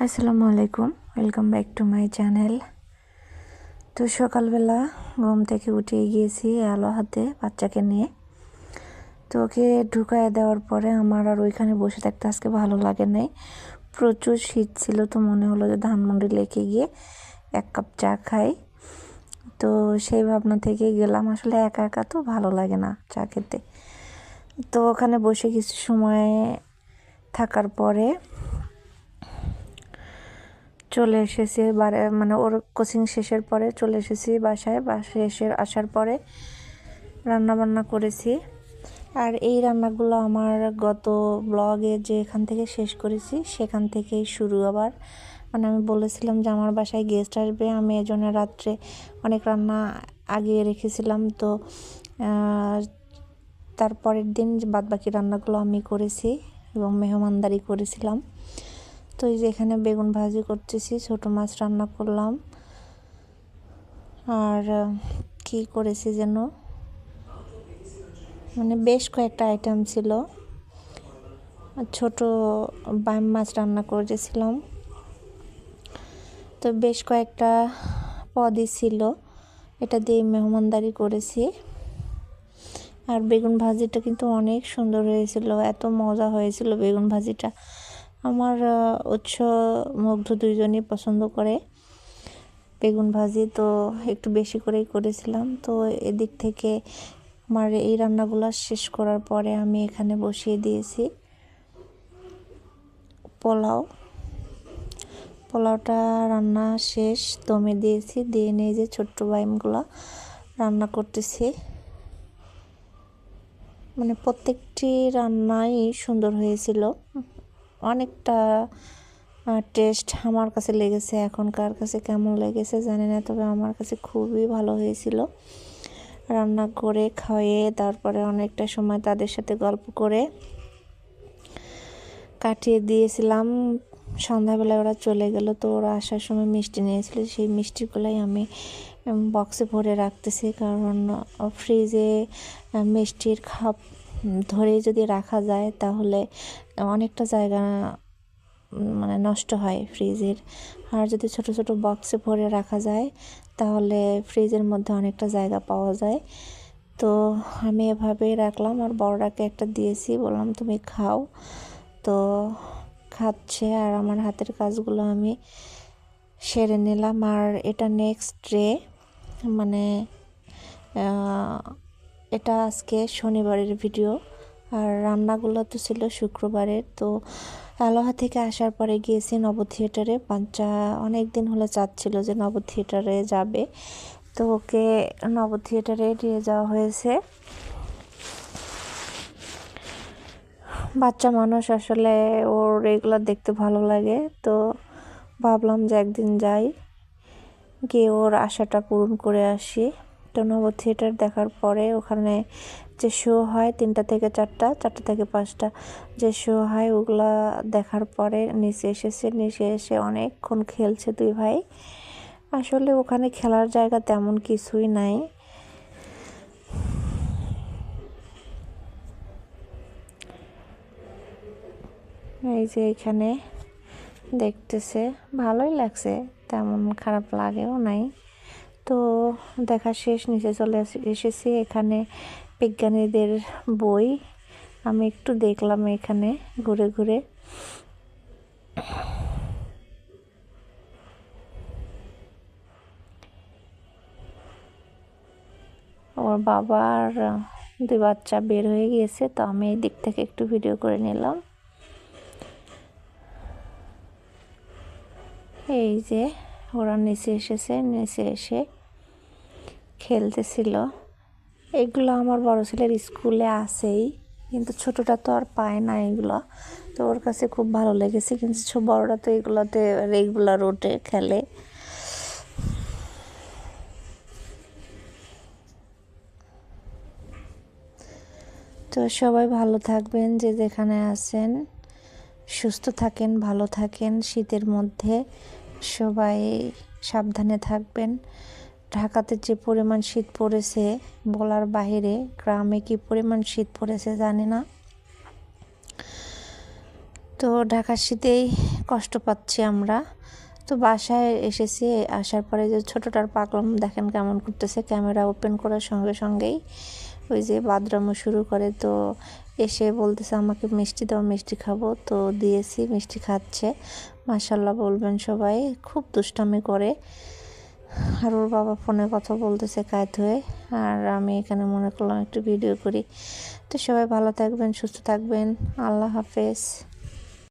আসসালামু আলাইকুম। Welcome back to my channel তো সকালবেলা ঘুম থেকে উঠে গিয়েছি আলো হাতে বাচ্চাকে নিয়ে। তো ওকে ঢুকায় দেওয়ার পরে আমার আর ওইখানে বসে থাকতে আজকে ভালো লাগে নাই। প্রচুর শীত ছিল তো মনে হলো যে ধানমন্ডি লেকে গিয়ে এক কাপ চা খাই। তো সেই ভাবনা থেকে গেলাম, আসলে একা একা তো ভালো লাগে না চা খেতে। তো ওখানে বসে কিছু সময় থাকার পরে চলে এসেছি মানে ওর কোচিং শেষের পরে চলে এসেছি বাসায়। বাসায় এসে আসার পরে রান্না বান্না করেছি। আর এই রান্নাগুলো আমার গত ব্লগে যে এখান থেকে শেষ করেছি, সেখান থেকেই শুরু আবার। মানে আমি বলেছিলাম যে আমার বাসায় গেস্ট আসবে। আমি এজন্য রাত্রে অনেক রান্না আগিয়ে রেখেছিলাম। তো তারপরের দিন বাদ বাকি রান্নাগুলো আমি করেছি এবং মেহমানদারি করেছিলাম। তো এই যে এখানে বেগুন ভাজি করতেছি, ছোট মাছ রান্না করলাম। আর কি করেছি যেন? মানে বেশ কয়েকটা আইটেম ছিল। ছোট বাইম মাছ রান্না করেছিলাম। তো বেশ কয়েকটা পদই ছিল। এটা দিয়ে মেহমানদারি করেছি। আর বেগুন ভাজিটা কিন্তু অনেক সুন্দর হয়েছিল। এত মজা হয়েছিল বেগুন ভাজিটা। আমার উৎস মুগ্ধ দুইজনই পছন্দ করে। বেগুন ভাজি তো একটু বেশি করেই করেছিলাম। তো এদিক থেকে আমার এই রান্নাগুলো শেষ করার পরে আমি এখানে বসিয়ে দিয়েছি। পোলাও। পোলাওটা রান্না শেষ, দমে দিয়েছি। দিয়ে নিয়ে যে ছোট্ট বাইমগুলো রান্না করতেছি। মানে প্রত্যেকটি রান্নাই সুন্দর হয়েছিল। অনেকটা টেস্ট আমার কাছে লেগেছে এখন কার কাছে কেমন লেগেছে জানি না, তবে আমার কাছে খুবই ভালো হয়েছিল। রান্না করে খাওয়ে তারপরে অনেকটা সময় তাদের সাথে গল্প করে কাটিয়ে দিয়েছিলাম। সন্ধ্যাবেলায় ওরা চলে গেল, তো ওরা আসার সময় মিষ্টি নিয়েছিল, সেই মিষ্টিগুলোই আমি বক্সে ভরে রাখতেছি, কারণ ফ্রিজে মিষ্টির খাপ ধরে যদি রাখা যায় তাহলে অনেকটা জায়গা মানে নষ্ট হয় ফ্রিজের। আর যদি ছোট ছোট বক্সে ভরে রাখা যায় তাহলে ফ্রিজের মধ্যে অনেকটা জায়গা পাওয়া যায়। তো আমি এভাবেই রাখলাম আর বড়টাকে একটা দিয়েছি, বললাম, তুমি খাও। তো খাচ্ছে আর আমার হাতের কাজগুলো আমি সেরে নিলাম। আর এটা নেক্সট ডে মানে এটা আজকে শনিবারের ভিডিও। আর রান্নাগুলো তো ছিল শুক্রবারের তো আলোহা থেকে আসার পরে গিয়েছি নব থিয়েটারে। বাচ্চা অনেক দিন হলে চাচ্ছিল যে নব থিয়েটারে যাবে, তো ওকে নব থিয়েটারে নিয়ে যাওয়া হয়েছে। বাচ্চা মানুষ আসলে ওর এগুলো দেখতে ভালো লাগে, তো ভাবলাম যে একদিন যাই, গিয়ে ওর আশাটা পূরণ করে আসি। নব থিয়েটার দেখার পরে ওখানে যে শো হয় তিনটা থেকে চারটা চারটা থেকে পাঁচটা যে শো হয় ওগুলা দেখার পরে নিচে এসেছে, নিচে এসে অনেকক্ষণ খেলছে দুই ভাই। আসলে ওখানে খেলার জায়গা তেমন কিছুই নাই। এই যে এখানে দেখতেছে, ভালোই লাগছে, তেমন খারাপ লাগেও নাই। তো দেখা শেষ, নিচে চলে এসেছি এখানে বিজ্ঞানীদের বই। আমি একটু দেখলাম এখানে, ঘুরে ঘুরে। ওর বাবার দুই বাচ্চা বের হয়ে গিয়েছে, তো আমি এই দিক থেকে একটু ভিডিও করে নিলাম। এই যে ওরা নিচে এসেছে, নিচে এসে খেলতেছিল। এগুলো আমার বড় ছেলের স্কুলে আসেই কিন্তু ছোটটা তো আর পায় না এগুলো। তো ওর কাছে খুব ভালো লেগেছে, কিন্তু বড়রা তো এগুলোতে রেগুলার ওঠে খেলে। তো সবাই ভালো থাকবেন, যে যেখানে আছেন, সুস্থ থাকেন, ভালো থাকেন, শীতের মধ্যে। সবাই সাবধানে থাকবেন। ঢাকাতে যে পরিমাণ শীত পড়েছে বলার বাহিরে গ্রামে কি পরিমাণ শীত পড়েছে জানি না। তো ঢাকার শীতেই কষ্ট পাচ্ছি আমরা। তো বাসায় এসেছি, আসার পরে যে ছোটোটার পাকলাম দেখেন কেমন করতেছে, ক্যামেরা ওপেন করার সঙ্গে সঙ্গেই। ওই যে বাদরামো শুরু করে তো এসে বলতেছে, আমাকে মিষ্টি দাও, মিষ্টি খাব। তো দিয়েছি, মিষ্টি খাচ্ছে। মাসাল্লাহ বলবেন সবাই, খুব দুষ্টামি করে। আর ওর বাবা ফোনে কথা বলতেছে কায়ত হয়ে। আর আমি এখানে মনে করলাম একটু ভিডিও করি। তো সবাই ভালো থাকবেন, সুস্থ থাকবেন। আল্লাহ হাফেজ।